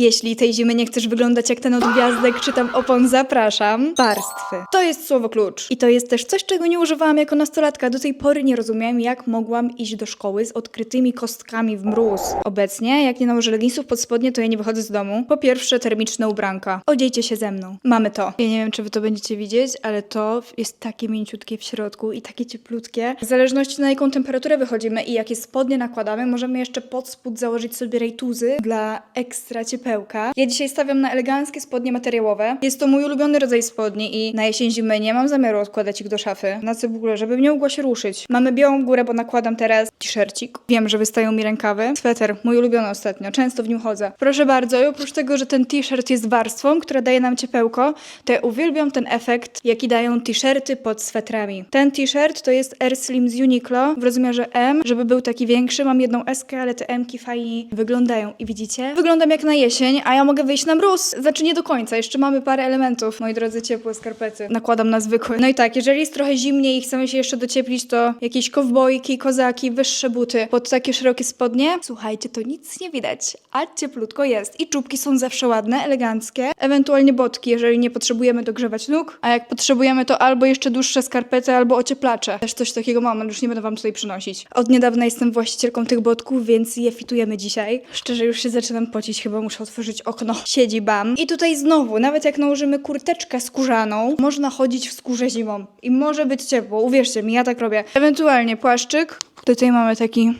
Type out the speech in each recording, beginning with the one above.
Jeśli tej zimy nie chcesz wyglądać jak ten od gwiazdek czy tam opon, zapraszam. Warstwy. To jest słowo klucz. I to jest też coś, czego nie używałam jako nastolatka. Do tej pory nie rozumiałem, jak mogłam iść do szkoły z odkrytymi kostkami w mróz. Obecnie, jak nie nałożę leginsów pod spodnie, to ja nie wychodzę z domu. Po pierwsze, termiczne ubranka. Odziejcie się ze mną. Mamy to. Ja nie wiem, czy wy to będziecie widzieć, ale to jest takie mięciutkie w środku i takie cieplutkie. W zależności na jaką temperaturę wychodzimy i jakie spodnie nakładamy, możemy jeszcze pod spód założyć sobie rejtuzy dla ekstra Ja dzisiaj stawiam na eleganckie spodnie materiałowe. Jest to mój ulubiony rodzaj spodni i na jesień zimy nie mam zamiaru odkładać ich do szafy. Na cebulę, żeby nie mogła się ruszyć. Mamy białą górę, bo nakładam teraz t-shircik. Wiem, że wystają mi rękawy. Sweter, mój ulubiony ostatnio. Często w nim chodzę. Proszę bardzo, i oprócz tego, że ten t-shirt jest warstwą, która daje nam ciepełko, to ja uwielbiam ten efekt, jaki dają t-shirty pod swetrami. Ten t-shirt to jest Air Slim z Uniqlo w rozmiarze M, żeby był taki większy. Mam jedną S, ale te M-ki fajnie wyglądają. I widzicie? Wyglądam jak na jesień, a ja mogę wyjść na mróz. Znaczy nie do końca, jeszcze mamy parę elementów. Moi drodzy, ciepłe skarpety. Nakładam na zwykłe. No i tak, jeżeli jest trochę zimniej i chcemy się jeszcze docieplić, to jakieś kowbojki, kozaki, wyższe buty pod takie szerokie spodnie. Słuchajcie, to nic nie widać, a cieplutko jest. I czubki są zawsze ładne, eleganckie. Ewentualnie botki, jeżeli nie potrzebujemy dogrzewać nóg. A jak potrzebujemy, to albo jeszcze dłuższe skarpety, albo ocieplacze. Też coś takiego mam, ale już nie będę wam tutaj przynosić. Od niedawna jestem właścicielką tych botków, więc je fitujemy dzisiaj. Szczerze, już się zaczynam pocić, chyba muszę otworzyć okno. Siedzi bam. I tutaj znowu, nawet jak nałożymy kurteczkę skórzaną, można chodzić w skórze zimą. I może być ciepło, uwierzcie mi, ja tak robię. Ewentualnie płaszczyk. Tutaj mamy taki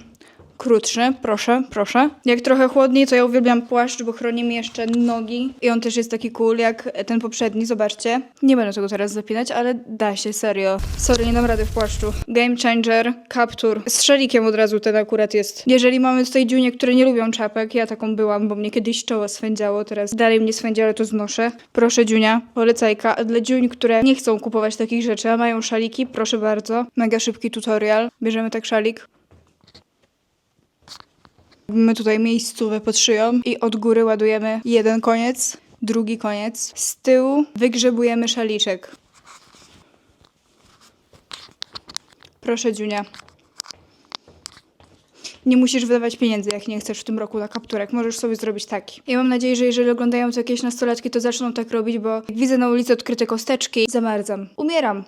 krótszy, proszę, proszę. Jak trochę chłodniej, to ja uwielbiam płaszcz, bo chroni mi jeszcze nogi. I on też jest taki cool jak ten poprzedni, zobaczcie. Nie będę tego teraz zapinać, ale da się, serio. Sorry, nie dam rady w płaszczu. Game Changer, Capture. Z szalikiem od razu ten akurat jest. Jeżeli mamy tutaj dziunie, które nie lubią czapek, ja taką byłam, bo mnie kiedyś czoło swędziało, teraz dalej mnie swędzi, ale to znoszę. Proszę dziunia, polecajka. A dla dziuń, które nie chcą kupować takich rzeczy, a mają szaliki, proszę bardzo. Mega szybki tutorial. Bierzemy tak szalik. Mamy tutaj miejscówę pod szyją i od góry ładujemy jeden koniec, drugi koniec. Z tyłu wygrzebujemy szaliczek. Proszę, Dziunia. Nie musisz wydawać pieniędzy, jak nie chcesz w tym roku na kapturek. Możesz sobie zrobić taki. Ja mam nadzieję, że jeżeli oglądają to jakieś nastolatki, to zaczną tak robić, bo jak widzę na ulicy odkryte kosteczki, zamarzam. Umieram.